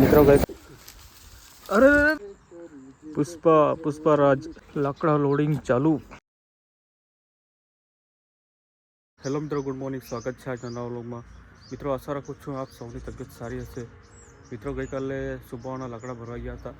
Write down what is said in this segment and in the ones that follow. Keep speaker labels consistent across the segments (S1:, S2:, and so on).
S1: મિત્રો ગઈ અરે પુષ્પા પુષ્પારાજ લાકડા લોડિંગ ચાલુ. હેલો મિત્રો ગુડ મોર્નિંગ. સ્વાગત છે આજના નવા વ્લોગમાં. મિત્રો આશા રાખું છું આપ સૌની તબિયત સારી હશે. મિત્રો ગઈકાલે સુબાવાના લાકડા ભરવા ગયા હતા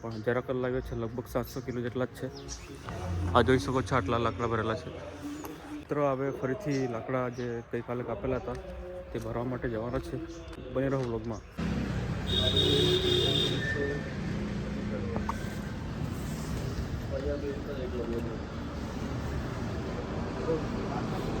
S1: પણ જરાક કલ લાગ્યો છે લગભગ સાતસો કિલો જેટલા જ છે. આ જોઈ શકો છો આટલા લાકડા ભરેલા છે. મિત્રો હવે ફરીથી લાકડા જે ગઈકાલે કાપેલા હતા તે ભરવા માટે જવાના છે. બની રહો વ્લોગમાં. Thank you.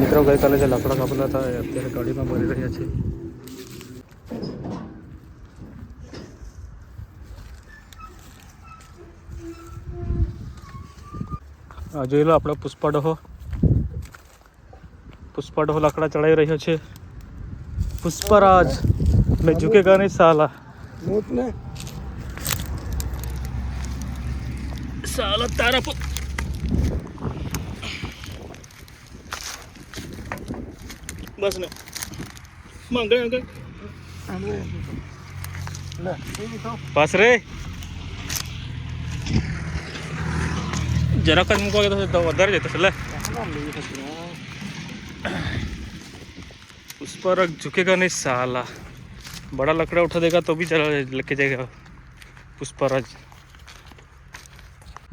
S1: મિત્રો ગઈકાલે જે લાકડા કાપેલા હતા એ અત્યારે ગાડીમાં ભરી રહ્યા છે. જોઈ લો આપણો પુષ્પા ડોહો પુષ્પા લાકડા ચડાવી રહ્યો છે. પુષ્પરાજ મેં ઝુકેગા નહીં સાલા સાલા તારા બસ ને માંગણ આગળ
S2: અમે લે એ તો
S1: પાસ રે જરાક જ મૂકો તો વધારે જતો છે લે
S2: નામ લઈ શકીએ
S1: पुष्परक झुकेगा नहीं साला बड़ा लकड़ा उठा देगा तो भी चला लेके जाएगा પુષ્પરાજ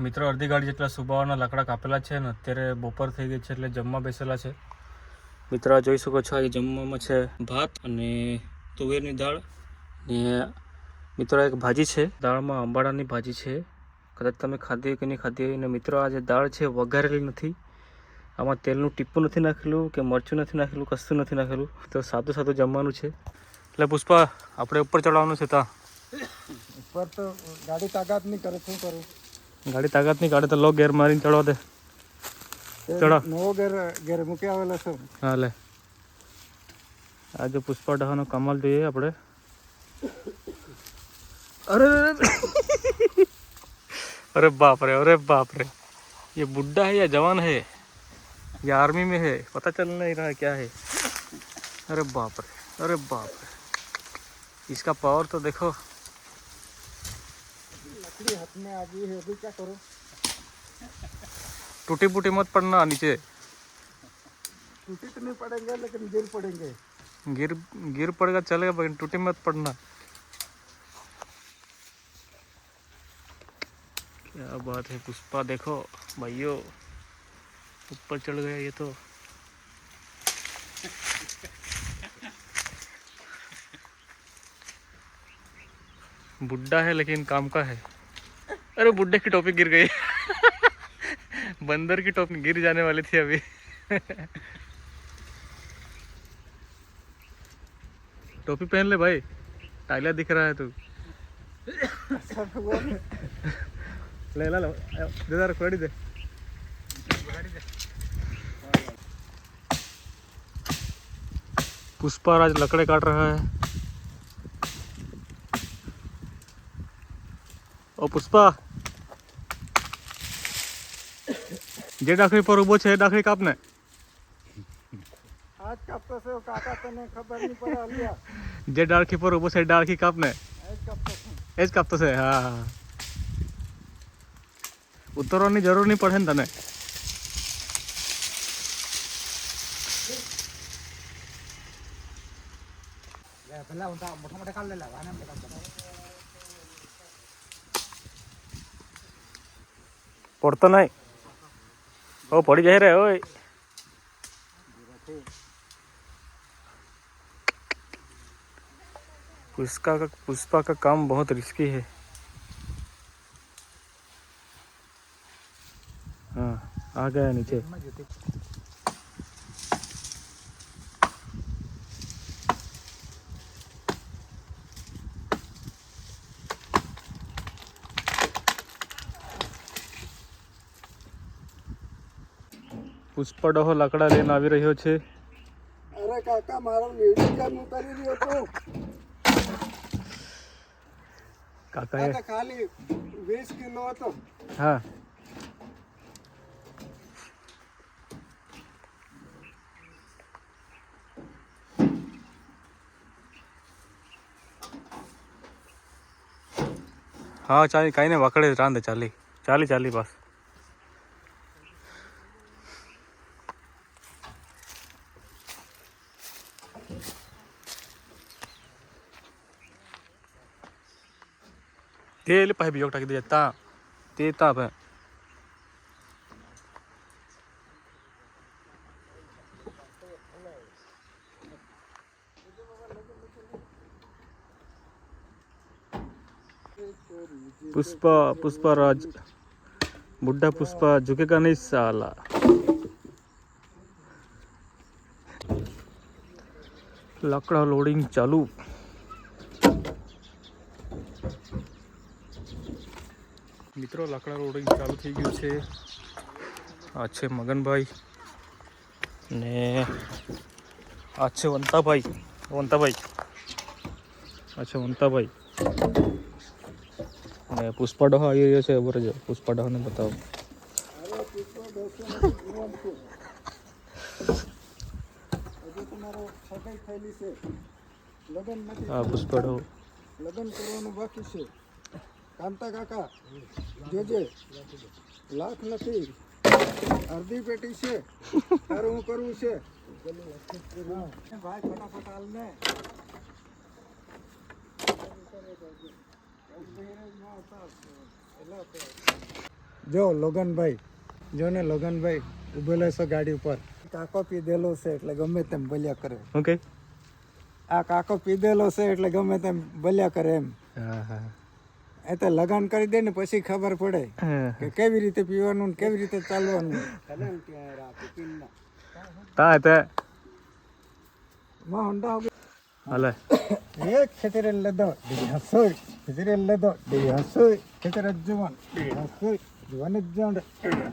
S1: મિત્રો અડધી ગાડી જેટલા સુબાવાના લાકડા કાપેલા છે ને અત્યારે બપોર થઈ ગઈ છે એટલે જમવા બેસેલા છે મિત્રો જોઈ શકો છો એ જમવામાં છે ભાત અને તુવેરની દાળ ને મિત્રો એક ભાજી છે. દાળમાં અંબાડાની ભાજી છે. કદાચ તમે ખાધી કે નહીં ખાધી અને મિત્રો આ જે દાળ છે વઘારેલી નથી. આમાં તેલનું ટીપું નથી નાખેલું કે મરચું નથી નાખેલું કશું નથી નાખેલું. તો સાદું સાદું જમવાનું છે. એટલે પુષ્પા આપણે ઉપર ચડાવવાનું છે ત્યાં
S2: ઉપર તો ગાડી તાકાત નહીં કરે શું કરું?
S1: ગાડી તાકાત નહીં કાઢે તો લો ગેર મારીને ચડવા દે. ચડો.
S2: નવો ઘેર ઘેર મૂકી આવેલા છે
S1: હા લે આ જો પુષ્પા ડહાનો કમાલ જોઈએ આપણે અરે अरे बाप रे अरे बाप रे ये बुढ़ा है या जवान है या आर्मी में है पता चल नहीं रहा क्या है अरे बाप रे अरे बाप रे इसका पावर तो देखो
S2: लकड़ी हाथ में आ गई है अभी क्या करो
S1: टूटी फूटी मत पड़ना नीचे।
S2: टूटी तो नहीं पड़ेंगे लेकिन गिर पड़ेंगे।
S1: गिर गिर पड़ेगा चलेगा लेकिन टूटी मत पड़ना। क्या बात है पुष्पा देखो भाइयों ऊपर चढ़ गया ये तो। बुढ़ा है लेकिन काम का है। अरे बुढ़े की टोपी गिर गई। बंदर की टोपी गिर जाने वाली थी अभी। टोपी पहन ले भाई। टाइला दिख रहा है तू। ले, ला, लो, दे खोड़ी दे। पुष्पा राज लकड़े काट रहा है। ओ, पुष्पा। જે ડાખરી પર ઊભો છે એ ડાખરી કાપને. જે ડાળખી પર ઊભો છે એ ડાળખી કાપને. એ જ કાપતો છે. હા ઉતરવાની જરૂર નહીં પડે ને તને. પડતો નહીં. ઓ પડી જાય રે ઓય पुष्पा का पुष्पा का काम बहुत रिस्की है हाँ आ गया नीचे પુષ્પા ડોહો લાકડા લઈને આવી રહ્યો છે.
S2: અરે કાકા મારો કેમ ઉતારી રહ્યો તો કાકા ખાલી વીસ કિલો હતો.
S1: હા. હા ચાલી કાંઈ ને વાકડે રાંધે ચાલી. ચાલી ચાલી બસ. ತೇಲಿ ಪೈ ಬಿಯೋಗ ಟಾಕಿದೆ ತಾ ತೇ ತಾಪ ಪುಷ್ಪ ಪುಷ್ಪರಾಜ್ ಬುಡ್ಡ ಪುಷ್ಪ ಜುಕೆಗನೇ ಸಾಲ લાકડા લોડિંગ ચાલુ મિત્રો લાકડા રોડિંગ ચાલુ થઈ ગયું છે. આ છે મગનભાઈ ને આ છે વંતાભાઈ. વંતાભાઈ. આ છે વંતાભાઈ. અને પુષ્પાડો આવી રહ્યો છે બરાબર છે પુષ્પા બતાવો.
S2: લગ્ન કરવાનું બાકી છે. કાંતા કાકા જોજે. લાખ નથી. અડધી પેટી છે. તારું હું કરવું છે? ભાઈ ફટાફટ હાલ ને. જો લોગનભાઈ. જો ને લોગનભાઈ ઉભેલો છો ગાડી ઉપર. કાકો પીધેલો છે એટલે ગમે તેમ બોલ્યા કરે.
S1: ઓકે
S2: આ કાકો પીધેલો છે એટલે ગમે તેમ બોલ્યા કરે એમ.
S1: હા હા.
S2: એ તો લગાન કરી દે ને પછી ખબર પડે કે કેવી રીતે પીવાનું ને કેવી રીતે ચાલવાનું.
S1: તા. તે
S2: માં હોન્ડા
S1: હલે.
S2: એક ખેતરે લદો હસો ખેતરે લદો ડી હસોય. ખેતરે જવાન હસો જવાન જણ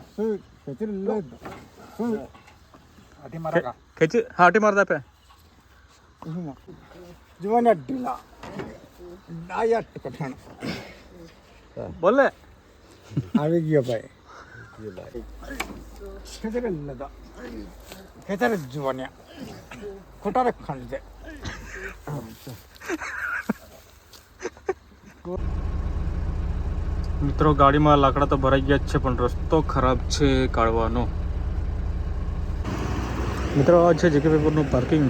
S2: હસો ખેતરે લદો હસો આટી મારા કા
S1: ખેચ હા આટી મારતા પે
S2: જવાન ઢીલા. ડાયટ કઠણ
S1: બોલે.
S2: આવી ગયો ભાઈ. ખેતરે લદો ખેતરે જવાન્યા ખોટા રે ખંડ છે.
S1: મિત્રો ગાડીમાં લાકડા તો ભરાઈ ગયા જ છે પણ રસ્તો ખરાબ છે કાઢવાનો. મિત્રો આ છે જેકે પેપરનું પાર્કિંગ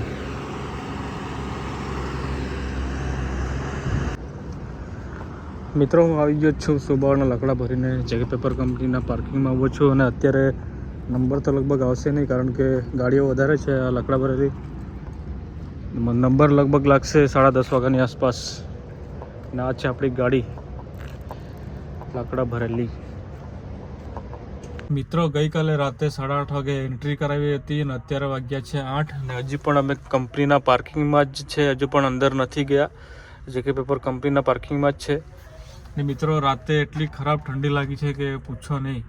S1: મિત્રો, હું આવી ગયો છું સુબાવાના લકડા ભરીને. જેકે પેપર કંપનીના પાર્કિંગમાં આવું છું અને અત્યારે નંબર તો લગભગ આવશે નહીં, કારણ કે ગાડીઓ વધારે છે આ લકડા ભરેલી. નંબર લગભગ લાગશે સાડા દસ વાગ્યાની આસપાસ. અને આ છે આપણી ગાડી. લાકડા ભરેલી. મિત્રો, ગઈકાલે રાતે સાડા આઠ વાગે એન્ટ્રી કરાવી હતી અને અત્યારે વાગ્યા છે આઠ. અને હજી પણ અમે કંપનીના પાર્કિંગમાં જ છે, હજુ પણ અંદર નથી ગયા. જે કે પેપર કંપનીના પાર્કિંગમાં જ છે. ને મિત્રો, રાતે એટલી ખરાબ ઠંડી લાગી છે કે પૂછો નહીં.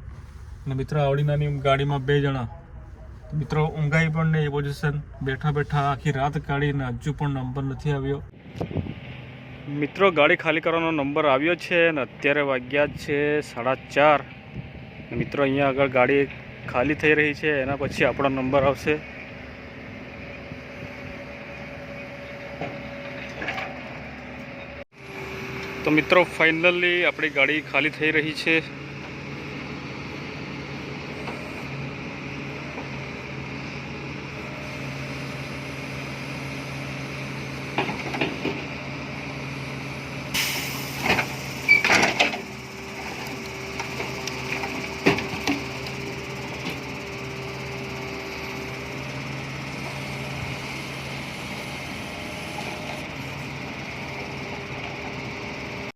S1: ને મિત્રો, આવડી નાની ગાડીમાં બે જણા. મિત્રો, ઊંઘાઈ પણ નહીં એ પોઝિશન બેઠા બેઠા આખી રાત કાઢીને હજુ પણ નંબર નથી આવ્યો. મિત્રો, ગાડી ખાલી કરવાનો નંબર આવ્યો છે અને અત્યારે વાગ્યા છે સાડા ચાર. મિત્રો, અહીંયા આગળ ગાડી ખાલી થઈ રહી છે, એના પછી આપણો નંબર આવશે. તો મિત્રો ફાઇનલી આપણી ગાડી ખાલી થઈ રહી છે.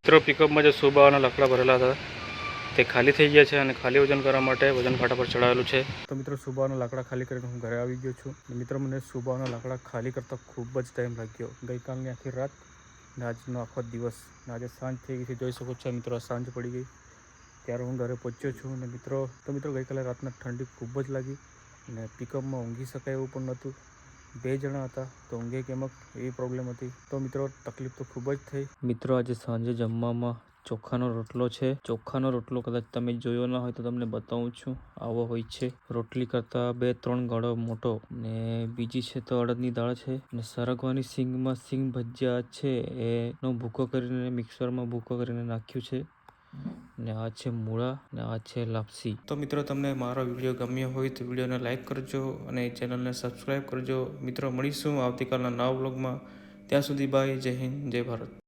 S1: મિત્રો પિકઅપમાં જે સુબાવાના લાકડા ભરેલા હતા, તે ખાલી થઈ ગયા છે અને ખાલી વજન કરવા માટે વજન કાંટા પર ચડાવેલું છે. તો મિત્રો, સુબાવાના લાકડા ખાલી કરીને હું ઘરે આવી ગયો છું. મિત્રો, મને સુબાવાના લાકડા ખાલી કરતાં ખૂબ જ ટાઈમ લાગ્યો. ગઈકાલની આખી રાત ને આજનો આખો દિવસ. ને આજે સાંજ થઈ ગઈ છે. જોઈ શકો છો મિત્રો સાંજ પડી ગઈ. ત્યારે હું ઘરે પહોંચ્યો છું અને મિત્રો, તો મિત્રો, ગઈકાલે રાતના ઠંડી ખૂબ જ લાગી. અને પિકઅપમાં ઊંઘી શકાય એવું પણ નહોતું. બે જણા હતા. તો ઊંઘે કેમક એવી પ્રોબ્લેમ હતી. તો મિત્રો, તકલીફ તો ખૂબ જ થઈ. મિત્રો, આજે સાંજે જમવામાં ચોખાનો રોટલો છે. ચોખાનો રોટલો કદાચ તમે જોયો ના હોય તો તમને બતાવું છું. આવો હોય છે. રોટલી કરતાં બે, ત્રણ ગળો મોટો ને બીજી છે તો અડદની દાળ છે ને સરગવાની સિંગમાં સિંગ ભજીયા છે. એનો ભૂકો કરીને, મિક્સરમાં ભૂકો કરીને નાખ્યું છે. ને આ છે મૂળા, ને આ છે લાપસી. તો મિત્રો, તમને મારો વીડિયો ગમ્યો હોય તો વિડીયોને લાઈક કરજો અને ચેનલને સબસ્ક્રાઈબ કરજો. મિત્રો, મળીશું આવતીકાલના નવા બ્લોગમાં ત્યાં સુધી બાય, જય હિન્દ, જય ભારત.